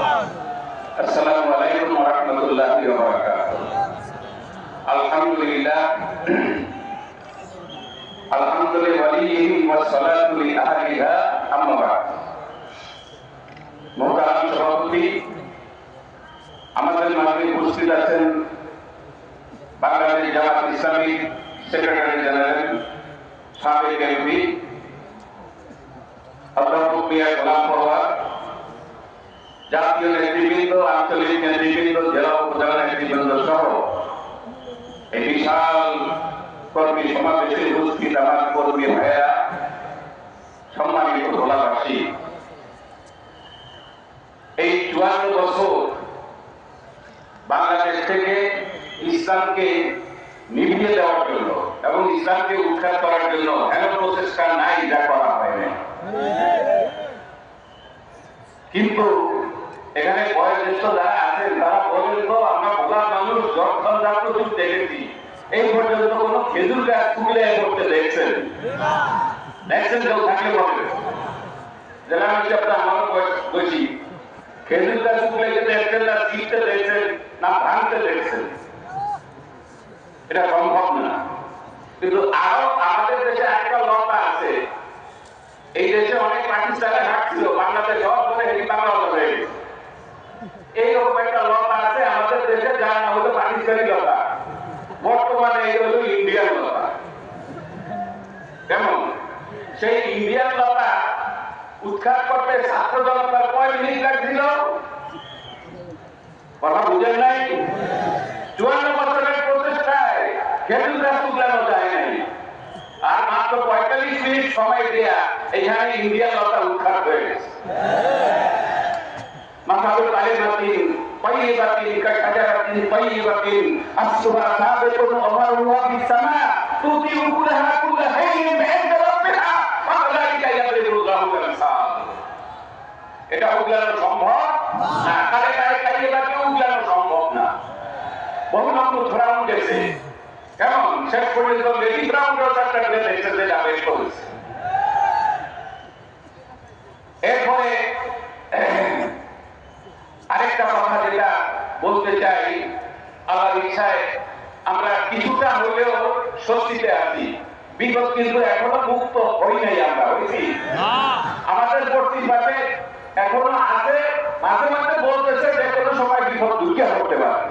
আসসালামু আলাইকুম ওয়া রাহমাতুল্লাহি ওয়া বারাকাতুহু আলহামদুলিল্লাহ আলহামদুলিল্লাহ ওয়ালিহি ওয়া সালাতু লি আহলিহা আম্মা বা'দ মুহতারাম সভাপতি আমাদের মাঝে উপস্থিত আছেন বাংলাদেশ জামাত ইসলামী সেক্রেটারি জেনারেল সাবেক এমপি অধ্যাপক মিয়া গোলাম পরওয়ার জাতীয় নেতৃবৃন্দ, আঞ্চলিক নেতৃবৃন্দ, জেলা উপজেলা নেতৃবৃন্দ সহ এই বিশাল কর্মী সমাবেশে উপস্থিত আমার কর্মী ভাইয়েরা, সম্মানিত ভোলাবাসী এই চুয়ান্ন বছর বাংলাদেশ থেকে ইসলামকে নিভিয়ে দেওয়ার জন্য এবং ইসলামকে উৎখাত করার জন্য এমন প্রচেষ্টা নাই যা করা হয়নি। কিন্তু এখানে বয়োজ্যেষ্ঠ যারা আছেন, তারা বলেন তো আমরা ভোলার মানুষ যখন যুগ দেখেছি, এই পর্যন্ত কোন খেজুর গাছ তুলে করতে দেখছেন? দেখছেন কেউ, থাকলে বলবে জেলা বয়স বেশি খেজুর গাছ দেখছেন না শিখতে দেখছেন না ভাঙতে দেখছেন? এটা সম্ভব না। কিন্তু আরও আমাদের দেশে একটা লতা আছে। এই দেশে অনেক পাকিস্তানে বাংলাদেশ হওয়ার পরে এটি বাংলা হয়ে গেছে এইরকম একটা লতা আছে আমাদের দেশে যার নাম হলো পাকিস্তানি লতা বর্তমানে এই হলো ইন্ডিয়ান লতা কেমন? সেই ইন্ডিয়ান লতা উৎখাত করতে ছাত্র জনতার কয় মিনিট লাগছিল? কথা বুঝেন নাই? চুয়ান্ন বছরের প্রচেষ্টায় খেজুর গাছ তুলানো যায় নাই। আর মাত্র পঁয়তাল্লিশ মিনিট সময় দেয়া এখানে ইন্ডিয়ান লতা উৎখাত হয়ে গেছে। মাথাবে কালিমাতিন طيبة كشجرة طيبة أصلها ثابت وظهرها في السماء تؤتي أكلها كل حين عند ربها وكذلك يضرب الله الأمثال এটা উগলানো সম্ভব না কারে কারে কারিয়ে তাকে উগলানো সম্ভব না বহু নম্বর ধরানো গেছে কেমন শেষ পর্যন্ত লেডি ব্রাউনরাও একটা করে দেখছে যে যাবে করেছে চাই আল্লাহর ইচ্ছায় আমরা কিছুটা হলেও স্বস্তিতে আছি। বিপদ কিন্তু এখনও মুক্ত হই নাই আমরা হয়েছি আমাদের কর্তৃপক্ষে এখনও আছে, মাঝে মাঝে বলতেছে যে কোনো সময় বিপদ ঢুকে করতে পারে।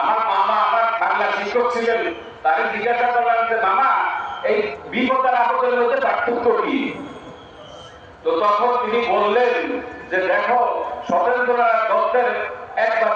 আমার মামা, আমার বাংলা শিক্ষক ছিলেন তাকে জিজ্ঞাসা করলাম যে, মামা, এই বিপদ আপদের মধ্যে পার্থক্য কি? তো তখন তিনি বললেন যে, দেখো সতেন্দ্রনাথ দত্তের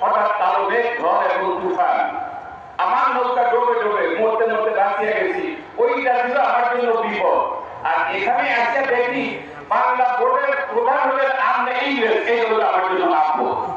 হঠাৎ কালো মেঘ এবং তুফান। আমার নৌকা ডোবে ডোবে মরতে মরতে বাঁচিয়ে গেছি। ওইটা ছিল আমার জন্য বিপদ। আর এখানে আসতে দেখি বাংলা বোর্ডের প্রধান হলেন আমরা ইংরেজ। এই হলো আমার জন্য আপদ